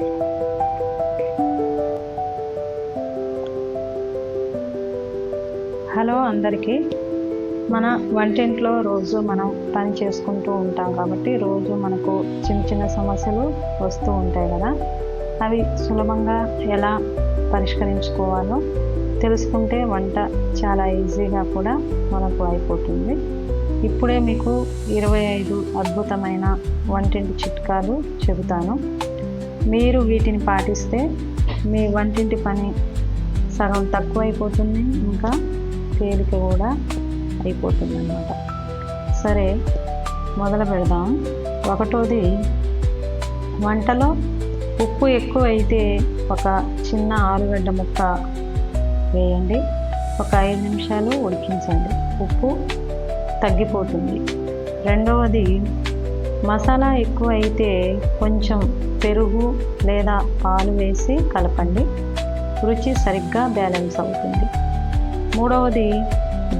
Hello అందరికీ. మన వంటింట్లో రోజు మనం పని చేసుకుంటూ ఉంటాం కాబట్టి రోజు మనకు చిన్న చిన్న సమస్యలు వస్తూ ఉంటాయి కదా. అవి సులభంగా ఎలా పరిష్కరించుకోవాలో తెలుసుకుంటే వంట చాలా ఈజీగా కూడా మనకు అయిపోతుంది. ఇప్పుడే మీకు ఇరవై ఐదు అద్భుతమైన వంటింటి చిట్కాలు చెబుతాను. మీరు వీటిని పాటిస్తే మీ వంటింటి పని సగం తక్కువైపోతుంది ఇంకా తేలిక కూడా అయిపోతుంది అన్నమాట సరే మొదలు పెడదాం. ఒకటోది వంటలో ఉప్పు ఎక్కువ అయితే ఒక చిన్న ఆలుగడ్డ ముక్క వేయండి. ఒక ఐదు నిమిషాలు ఉడికించండి. ఉప్పు తగ్గిపోతుంది. రెండవది మసాలా ఎక్కువ అయితే కొంచెం పెరుగు లేదా పాలు వేసి కలపండి. రుచి సరిగ్గా బ్యాలెన్స్ అవుతుంది. మూడవది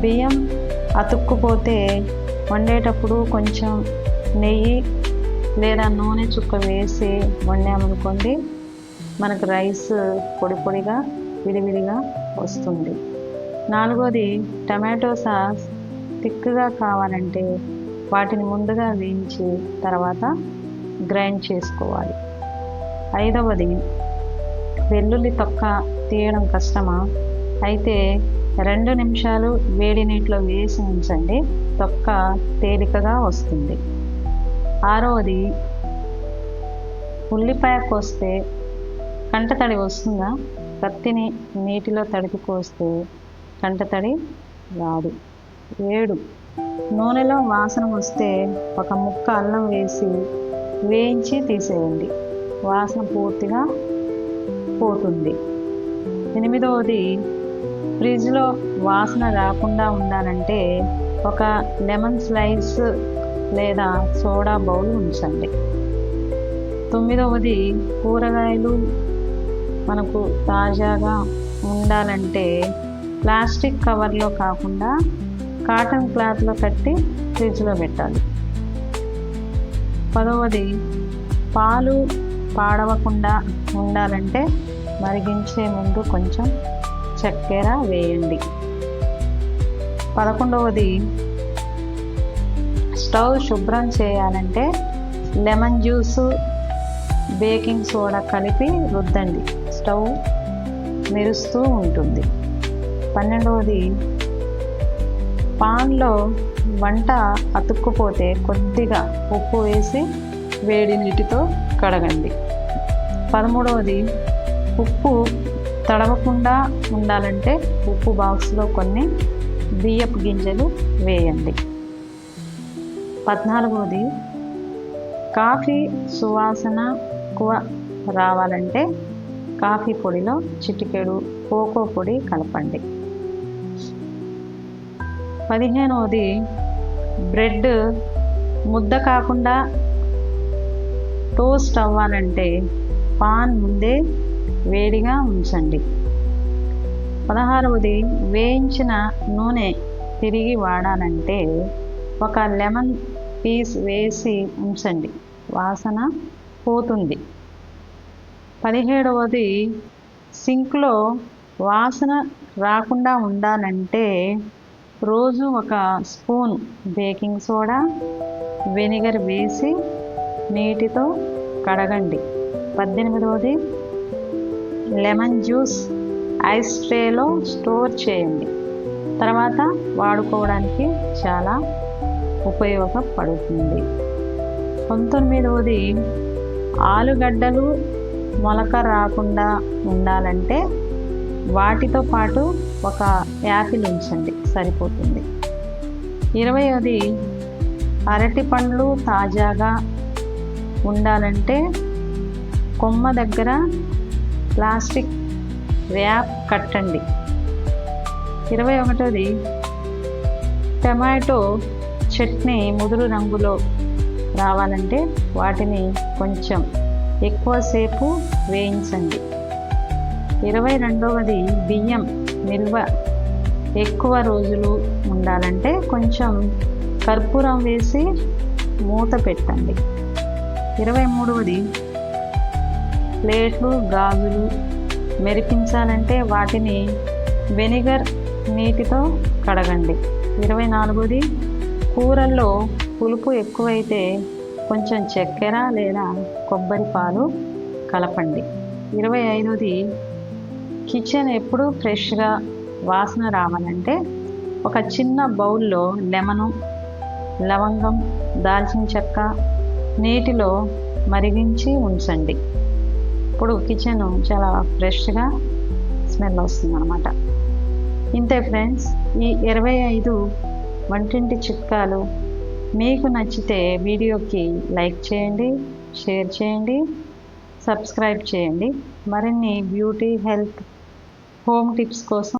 బియ్యం అతుక్కుపోతే వండేటప్పుడు కొంచెం నెయ్యి లేదా నూనె చుక్క వేసి వండామనుకోండి మనకు రైస్ పొడి పొడిగా విడివిడిగా వస్తుంది. నాలుగోది టమాటో సాస్ థిక్గా కావాలంటే వాటిని ముందుగా వేయించి తర్వాత గ్రైండ్ చేసుకోవాలి. ఐదవది వెల్లుల్లి తొక్క తీయడం కష్టమా? అయితే రెండు నిమిషాలు వేడి నీటిలో వేసి ఉంచండి తొక్క తేలికగా వస్తుంది. ఆరవది ఉల్లిపాయ కోస్తే కంటతడి వస్తుందా? కత్తిని నీటిలో తడిపి కోస్తే కంటతడి రాదు. ఏడు నూనెలో వాసన వస్తే ఒక ముక్క అల్లం వేసి వేయించి తీసేయండి. వాసన పూర్తిగా పోతుంది. ఎనిమిదవది ఫ్రిడ్జ్లో వాసన రాకుండా ఉండాలంటే ఒక లెమన్ స్లైస్ లేదా సోడా బౌల్ ఉంచండి. తొమ్మిదవది కూరగాయలు మనకు తాజాగా ఉండాలంటే ప్లాస్టిక్ కవర్లో కాకుండా కాటన్ క్లాత్లో కట్టి ఫ్రిడ్జ్లో పెట్టాలి. పదవది పాలు పాడవకుండా ఉండాలంటే మరిగించే ముందు కొంచెం చక్కెర వేయండి. పదకొండవది స్టవ్ శుభ్రం చేయాలంటే లెమన్ జ్యూసు బేకింగ్ సోడా కలిపి రుద్దండి. స్టవ్ మెరుస్తూ ఉంటుంది. పన్నెండవది పాన్లో వంట అతుక్కుపోతే కొద్దిగా ఉప్పు వేసి వేడి నీటితో కడగండి. పదమూడవది ఉప్పు తడవకుండా ఉండాలంటే ఉప్పు బాక్స్లో కొన్ని బియ్యపు గింజలు వేయండి. పద్నాలుగవది కాఫీ సువాసన ఎక్కువ రావాలంటే కాఫీ పొడిలో చిటికెడు కోకో పొడి కలపండి. పదిహేనవది బ్రెడ్ ముద్ద కాకుండా టోస్ట్ అవ్వాలంటే పాన్ ముందే వేడిగా ఉంచండి. పదహారవది వేయించిన నూనె తిరిగి వాడాలంటే ఒక లెమన్ పీస్ వేసి ఉంచండి. వాసన పోతుంది. పదిహేడవది సింక్లో వాసన రాకుండా ఉండాలంటే రోజు ఒక స్పూన్ బేకింగ్ సోడా వెనిగర్ వేసి నీటితో కడగండి. పద్దెనిమిదవది లెమన్ జ్యూస్ ఐస్ ట్రేలో స్టోర్ చేయండి. తర్వాత వాడుకోవడానికి చాలా ఉపయోగపడుతుంది. పంతొమ్మిదవది ఆలుగడ్డలు మొలక రాకుండా ఉండాలంటే వాటితో పాటు ఒక యాపిల్ ఉంచండి సరిపోతుంది. ఇరవైది అరటి పండ్లు తాజాగా ఉండాలంటే కొమ్మ దగ్గర ప్లాస్టిక్ ర్యాప్ కట్టండి. ఇరవై ఒకటోది టమాటో చట్నీ ముదురు రంగులో రావాలంటే వాటిని కొంచెం ఎక్కువసేపు వేయించండి. ఇరవై రెండవది బియ్యం నిల్వ ఎక్కువ రోజులు ఉండాలంటే కొంచెం కర్పూరం వేసి మూత పెట్టండి. ఇరవై మూడవది ప్లేట్లు గాజులు మెరిపించాలంటే వాటిని వెనిగర్ నీటితో కడగండి. ఇరవై నాలుగోది కూరల్లో పులుపు ఎక్కువైతే కొంచెం చక్కెర లేదా కొబ్బరి పాలు కలపండి. ఇరవై ఐదోది కిచెన్ ఎప్పుడు ఫ్రెష్గా వాసన రావాలంటే ఒక చిన్న బౌల్లో లెమను లవంగం దాల్చిన చెక్క నీటిలో మరిగించి ఉంచండి. ఇప్పుడు కిచెన్ చాలా ఫ్రెష్గా స్మెల్ వస్తుంది అనమాట ఇంతే ఫ్రెండ్స్ ఈ ఇరవై ఐదు వంటింటి చిట్కాలు మీకు నచ్చితే వీడియోకి లైక్ చేయండి షేర్ చేయండి సబ్స్క్రైబ్ చేయండి. మరిన్ని బ్యూటీ హెల్త్ హోమ్ టిప్స్ కోసం